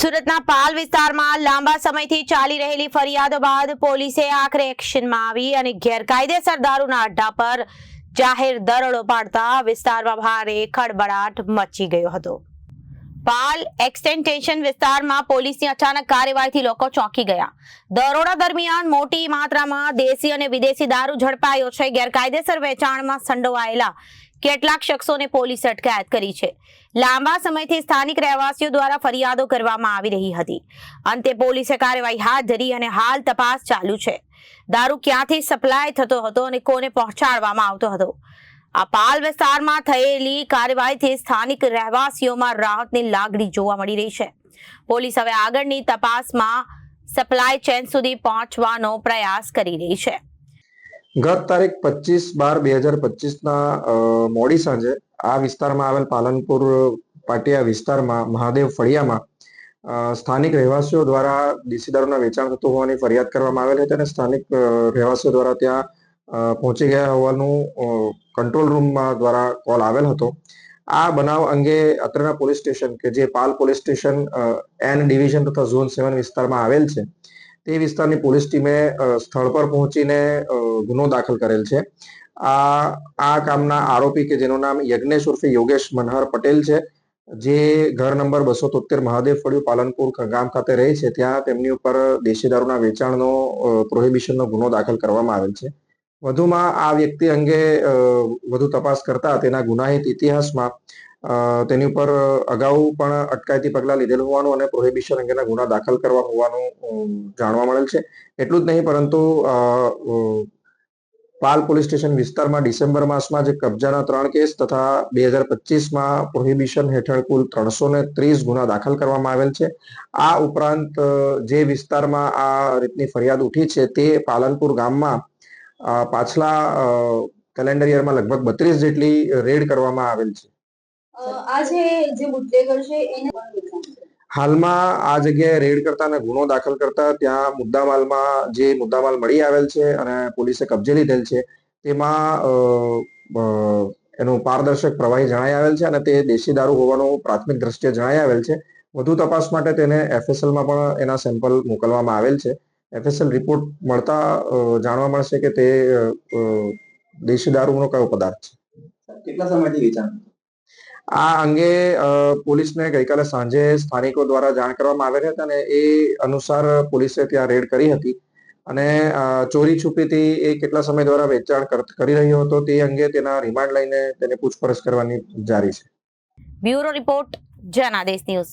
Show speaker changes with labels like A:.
A: સુરતના પાલ વિસ્તારમાં લાંબા સમયથી ચાલી રહેલી ફરિયાદો બાદ પોલીસે આખરે એક્શનમાં આવી અને ગેરકાયદેસર દારૂના અડ્ડા પર જાહેર દરોડો પાડતા વિસ્તારમાં ભારે ખળબળાટ મચી ગયો હતો. પાલ એક્સટેન્ટેશન વિસ્તારમાં પોલીસની અચાનક કાર્યવાહીથી લોકો ચોંકી ગયા. દરોડા દરમિયાન મોટી માત્રામાં દેશી અને વિદેશી દારૂ ઝડપાયો છે. ગેરકાયદેસર વેચાણમાં સંડોવાયેલા કેટલાક શખ્સોને પોલીસે અટકાયત કરી છે. લાંબા સમયથી સ્થાનિક રહેવાસીઓ દ્વારા ફરિયાદો કરવામાં આવી રહી હતી. અંતે પોલીસે કાર્યવાહી હાથ ધરી અને હાલ તપાસ ચાલુ છે. દારૂ ક્યાંથી સપ્લાય થતો હતો અને કોને પહોંચાડવામાં આવતો હતો? આ પાલ વિસ્તારમાં થયેલી કાર્યવાહીથી સ્થાનિક રહેવાસીઓમાં રાહતની લાગણી જોવા મળી રહી છે. પોલીસ હવે આગળની તપાસમાં સપ્લાય ચેન સુધી પહોંચવાનો પ્રયાસ કરી રહી છે.
B: ગત તારીખ પચીસ બાર બે હજાર પચીસના મોડી સાંજે આ વિસ્તારમાં આવેલ પાલનપુર, પાટિયા વિસ્તારમાં, મહાદેવ ફળિયામાં સ્થાનિક રહેવાસીઓ દ્વારા દેશી દારૂના વેચાણ થતું હોવાની ફરિયાદ કરવામાં આવેલ હતી અને સ્થાનિક રહેવાસીઓ દ્વારા ત્યાં પહોંચી ગયા હોવાનું કંટ્રોલ રૂમમાં દ્વારા કોલ આવેલ હતો. આ બનાવ અંગે અત્રેના પોલીસ સ્ટેશન કે જે Pal police station N division તથા ઝોન સેવન વિસ્તારમાં આવેલ છે. તે વિસ્તારની પોલીસ ટીમે સ્થળ પર પહોંચીને ગુનો દાખલ કરેલ છે. આ આ કામના આરોપી કે જેનું નામ યજ્ઞેશ ઉર્ફે યોગેશ મનહર પટેલ છે, જે ઘર નંબર બસો તોતેર મહાદેવ ફળિયું પાલનપુર ગામ ખાતે રહે છે, ત્યાં તેમની ઉપર દેશી દારૂના વેચાણનો પ્રોહિબિશનનો ગુનો દાખલ કરવામાં આવેલ છે. વધુમાં આ વ્યક્તિ અંગે વધુ તપાસ કરતા તેના ગુનાહિત ઇતિહાસમાં તેની ઉપર અગાઉ પણ અટકાયતી પગલાં લીધેલ હોવાનું અને પ્રોહિબિશન અંગેના ગુના દાખલ કરવા હોવાનું જાણવા મળેલ છે. એટલું જ નહીં, પરંતુ પાલ પોલીસ સ્ટેશન વિસ્તારમાં ડિસેમ્બર માસમાં જે કબજાના ત્રણ કેસ તથા બે હજાર પચીસમાં પ્રોહિબિશન હેઠળ કુલ ત્રણસો ને ત્રીસ ગુના દાખલ કરવામાં આવેલ છે. આ ઉપરાંત જે વિસ્તારમાં આ રીતની ફરિયાદ ઉઠી છે તે પાલનપુર ગામમાં પાછલા કેલેન્ડર યરમાં લગભગ બત્રીસ જેટલી રેડ કરવામાં આવેલ છે.
C: જે બુટલેગર છે એને.
B: હાલમાં આ જગ્યાએ રેડ કરતા અને ગુનો દાખલ કરતા ત્યાં મુદ્દામાલમાં જે મુદ્દામાલ મળી આવેલ છે અને પોલીસે કબજે લીધેલ છે તેમાં એનું પારદર્શક પ્રવાહી જણાઈ આવેલ છે અને તે દેશી દારૂ હોવાનું પ્રાથમિક દ્રષ્ટિએ જણાઈ આવેલ છે. વધુ તપાસ માટે તેને એફએસએલમાં પણ એના સેમ્પલ મોકલવામાં આવેલ છે. એફએસએલ રિપોર્ટ મળતા જાણવા મળશે કે તે દેશી દારૂનો કયો પદાર્થ છે.
D: કેટલા સમયથી વેચાણ
B: આ અંગે પોલીસને ગઈકાલે સાંજે સ્થાનિકો દ્વારા જાણ કરવામાં આવેલ હતી અને એ અનુસાર પોલીસે ત્યાં રેડ કરી હતી. અને ચોરી છુપીથી એ કેટલા સમય દ્વારા વેચાણ કરી રહ્યો હતો તે અંગે તેના રિમાન્ડ લઈને તેને પૂછપરછ કરવાની જારી છે.
A: Bureau report Janadesh news.